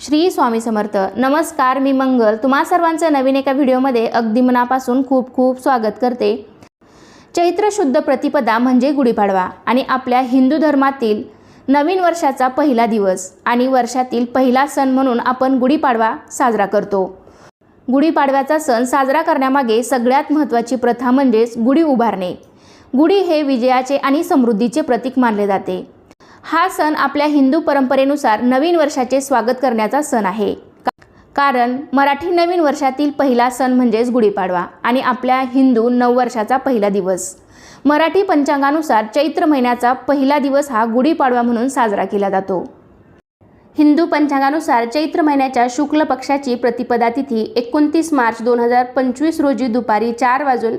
श्री स्वामी समर्थ. नमस्कार मी मंगल. तुम्हा सर्वांचं नवीन एका व्हिडिओमध्ये अगदी मनापासून खूप खूप स्वागत करते. चैत्र शुद्ध प्रतिपदा म्हणजे गुढीपाडवा आणि आपल्या हिंदू धर्मातील नवीन वर्षाचा पहिला दिवस आणि वर्षातील पहिला सण म्हणून आपण गुढीपाडवा साजरा करतो. गुढीपाडव्याचा सण साजरा करण्यामागे सगळ्यात महत्त्वाची प्रथा म्हणजेच गुढी उभारणे. गुढी हे विजयाचे आणि समृद्धीचे प्रतीक मानले जाते. हा सण आपल्या हिंदू परंपरेनुसार नवीन वर्षाचे स्वागत करण्याचा सण आहे. कारण मराठी नवीन वर्षातील पहिला सण म्हणजेच गुढीपाडवा आणि आपल्या हिंदू नववर्षाचा पहिला दिवस. मराठी पंचांगानुसार चैत्र महिन्याचा पहिला दिवस हा गुढीपाडवा म्हणून साजरा केला जातो. हिंदू पंचांगानुसार चैत्र महिन्याच्या शुक्ल पक्षाची प्रतिपदा तिथी एकोणतीस मार्च दोन हजार पंचवीस रोजी दुपारी चार वाजून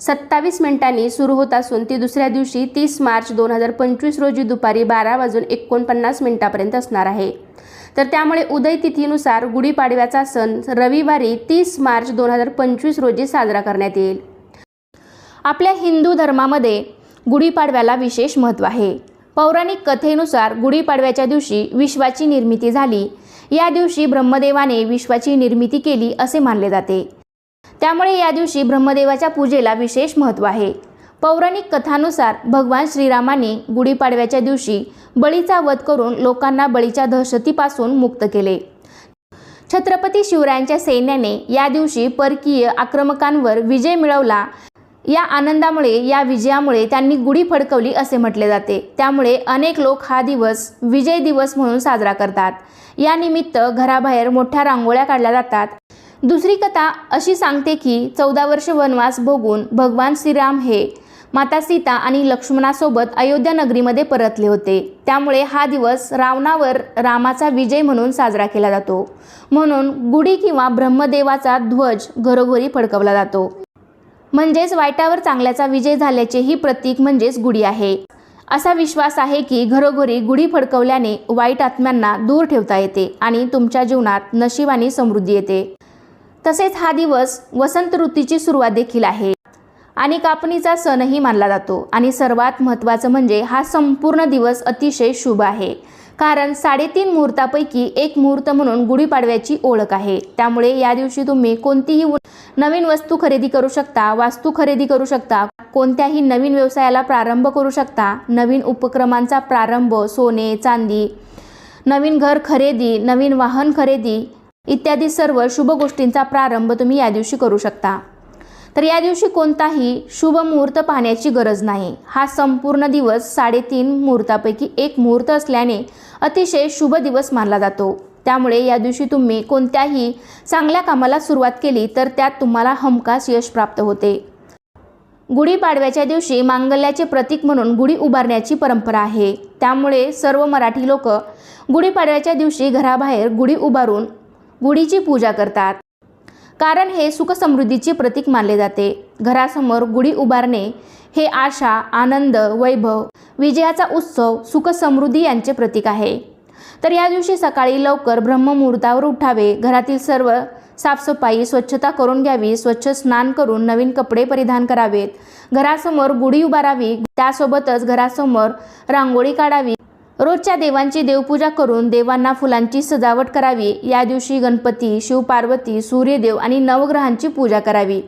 सत्तावीस मिनिटांनी सुरू होत असून ती दुसऱ्या दिवशी तीस मार्च दोन हजार पंचवीस रोजी दुपारी बारा वाजून एकोणपन्नास मिनिटापर्यंत असणार आहे. तर त्यामुळे उदय तिथीनुसार गुढीपाडव्याचा सण रविवारी तीस मार्च दोन हजार पंचवीस रोजी साजरा करण्यात येईल. आपल्या हिंदू धर्मामध्ये गुढीपाडव्याला विशेष महत्त्व आहे. पौराणिक कथेनुसार गुढीपाडव्याच्या दिवशी विश्वाची निर्मिती झाली. या दिवशी ब्रह्मदेवाने विश्वाची निर्मिती केली असे मानले जाते. त्यामुळे या दिवशी ब्रह्मदेवाच्या पूजेला विशेष महत्त्व आहे. पौराणिक कथानुसार भगवान श्रीरामाने गुढीपाडव्याच्या दिवशी बळीचा वध करून लोकांना बळीच्या दहशतीपासून मुक्त केले. छत्रपती शिवरायांच्या सैन्याने या दिवशी परकीय आक्रमकांवर विजय मिळवला. या आनंदामुळे या विजयामुळे त्यांनी गुढी फडकवली असे म्हटले जाते. त्यामुळे अनेक लोक हा दिवस विजय दिवस म्हणून साजरा करतात. यानिमित्त घराबाहेर मोठ्या रांगोळ्या काढल्या जातात. दुसरी कथा अशी सांगते की चौदा वर्ष वनवास भोगून भगवान श्रीराम हे माता सीता आणि लक्ष्मणासोबत अयोध्या नगरीमध्ये परतले होते. त्यामुळे हा दिवस रावणावर रामाचा विजय म्हणून साजरा केला जातो. म्हणून गुढी किंवा ब्रह्मदेवाचा ध्वज घरोघरी फडकवला जातो. म्हणजेच वाईटावर चांगल्याचा विजय झाल्याचेही प्रतीक म्हणजेच गुढी आहे. असा विश्वास आहे की घरोघरी गुढी फडकवल्याने वाईट आत्म्यांना दूर ठेवता येते आणि तुमच्या जीवनात नशीब आणि समृद्धी येते. तसेच हा दिवस वसंत ऋतूची सुरुवात देखील आहे. आणि कापणीचा सणही मानला जातो. आणि सर्वात महत्त्वाचं म्हणजे हा संपूर्ण दिवस अतिशय शुभ आहे. कारण साडेतीन मुहूर्तापैकी एक मुहूर्त म्हणून गुढीपाडव्याची ओळख आहे. त्यामुळे या दिवशी तुम्ही कोणतीही नवीन वस्तू खरेदी करू शकता वास्तू खरेदी करू शकता कोणत्याही नवीन व्यवसायाला प्रारंभ करू शकता नवीन उपक्रमांचा प्रारंभ सोने चांदी नवीन घर खरेदी नवीन वाहन खरेदी इत्यादी सर्व शुभ गोष्टींचा प्रारंभ तुम्ही या दिवशी करू शकता. तर या दिवशी कोणताही शुभ मुहूर्त पाहण्याची गरज नाही. हा संपूर्ण दिवस साडेतीन मुहूर्तापैकी एक मुहूर्त असल्याने अतिशय शुभ दिवस मानला जातो. त्यामुळे या दिवशी तुम्ही कोणत्याही चांगल्या कामाला सुरुवात केली तर त्यात तुम्हाला हमखास यश प्राप्त होते. गुढीपाडव्याच्या दिवशी मांगल्याचे प्रतीक म्हणून गुढी उभारण्याची परंपरा आहे. त्यामुळे सर्व मराठी लोक गुढीपाडव्याच्या दिवशी घराबाहेर गुढी उभारून गुढीची पूजा करतात. कारण हे सुखसमृद्धीचे प्रतीक मानले जाते. घरासमोर गुढी उभारणे हे आशा आनंद वैभव विजयाचा उत्सव सुखसमृद्धी यांचे प्रतीक आहे. तर या दिवशी सकाळी लवकर ब्रह्ममुहूर्तावर उठावे. घरातील सर्व साफसफाई स्वच्छता करून घ्यावी. स्वच्छ स्नान करून नवीन कपडे परिधान करावेत. घरासमोर गुढी उभारावी. त्यासोबतच घरासमोर रांगोळी काढावी. रोजच्या देवांची देवपूजा करून देवांना फुलांची सजावट करावी. या दिवशी गणपती शिवपार्वती सूर्यदेव आणि नवग्रहांची पूजा करावी.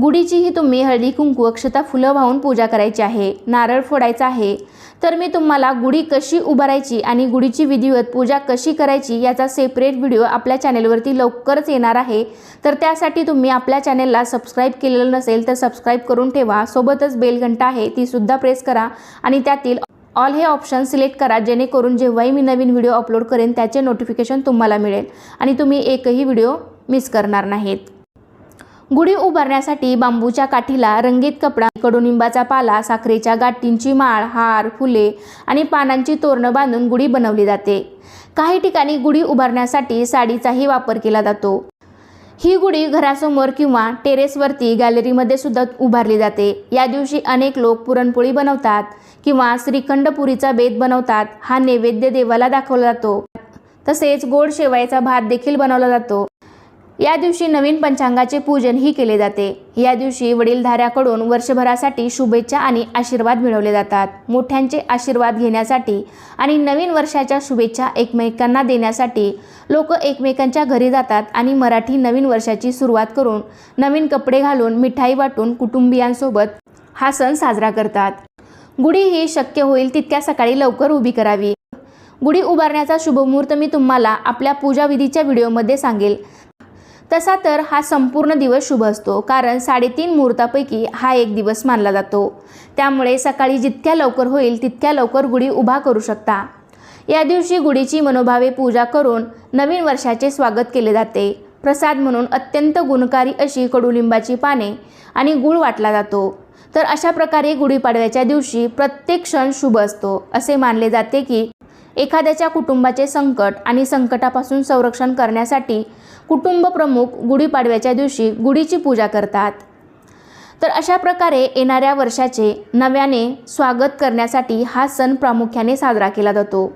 गुढीचीही तुम्ही हळदी कुंकू अक्षता फुलं वाहून पूजा करायची आहे. नारळ फोडायचा आहे. तर मी तुम्हाला गुढी कशी उभारायची आणि गुढीची विधिवत पूजा कशी करायची याचा सेपरेट व्हिडिओ आपल्या चॅनेलवरती लवकरच येणार आहे. तर त्यासाठी तुम्ही आपल्या चॅनेलला सबस्क्राईब केलेलं नसेल तर सबस्क्राईब करून ठेवा. सोबतच बेल घंटा आहे तीसुद्धा प्रेस करा आणि त्यातील ऑल हे ऑप्शन सिलेक्ट करा जेणेकरून जेव्हाही मी नवीन व्हिडिओ अपलोड करेन त्याचे नोटिफिकेशन तुम्हाला मिळेल. आणि तुम्ही एकही व्हिडिओ मिस करणार नाहीत. गुढी उभारण्यासाठी बांबूच्या काठीला रंगीत कपडा कडुनिंबाचा पाला साखरेच्या गाठींची माळ हार फुले आणि पानांची तोरणं बांधून गुढी बनवली जाते. काही ठिकाणी गुढी उभारण्यासाठी साडीचाही वापर केला जातो. ही गुढी घरासमोर किंवा टेरेसवरती गॅलरीमध्ये सुद्धा उभारली जाते. या दिवशी अनेक लोक पुरणपोळी बनवतात किंवा श्रीखंड पुरीचा बेत बनवतात. हा नैवेद्य देवाला दाखवला जातो. तसेच गोड शेवायचा भात देखील बनवला जातो. या दिवशी नवीन पंचांगाचे पूजनही केले जाते. या दिवशी वडीलधाऱ्याकडून वर्षभरासाठी शुभेच्छा आणि आशीर्वाद मिळवले जातात. मोठ्यांचे आशीर्वाद घेण्यासाठी आणि नवीन वर्षाच्या शुभेच्छा एकमेकांना देण्यासाठी लोक एकमेकांच्या घरी जातात आणि मराठी नवीन वर्षाची सुरुवात करून नवीन कपडे घालून मिठाई वाटून कुटुंबियांसोबत हा सण साजरा करतात. गुढी ही शक्य होईल तितक्या सकाळी लवकर उभी करावी. गुढी उभारण्याचा शुभमुहूर्त मी तुम्हाला आपल्या पूजाविधीच्या व्हिडिओमध्ये सांगेल. तसा तर हा संपूर्ण दिवस शुभ असतो कारण साडेतीन मुहूर्तापैकी हा एक दिवस मानला जातो. त्यामुळे सकाळी जितक्या लवकर होईल तितक्या लवकर गुढी उभा करू शकता. या दिवशी गुढीची मनोभावे पूजा करून नवीन वर्षाचे स्वागत केले जाते. प्रसाद म्हणून अत्यंत गुणकारी अशी कडुलिंबाची पाने आणि गुळ वाटला जातो. तर अशा प्रकारे गुढीपाडव्याच्या दिवशी प्रत्येक क्षण शुभ असतो असे मानले जाते की एखाद्याच्या कुटुंबाचे संकट आणि संकटापासून संरक्षण करण्यासाठी कुटुंब प्रमुख गुढीपाडव्याच्या दिवशी गुढीची पूजा करतात. तर अशा प्रकारे येणाऱ्या वर्षाचे नव्याने स्वागत करण्यासाठी हा सण प्रामुख्याने साजरा केला जातो.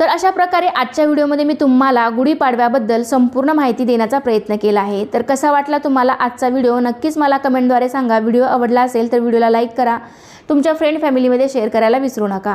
तर अशा प्रकारे आजच्या व्हिडिओमध्ये मी तुम्हाला गुढीपाडव्याबद्दल संपूर्ण माहिती देण्याचा प्रयत्न केला आहे. तर कसा वाटला तुम्हाला आजचा व्हिडिओ? नक्कीच मला कमेंटद्वारे सांगा. व्हिडिओ आवडला असेल तर व्हिडिओला लाईक करा. तुमच्या फ्रेंड फॅमिलीमध्ये शेअर करायला विसरू नका.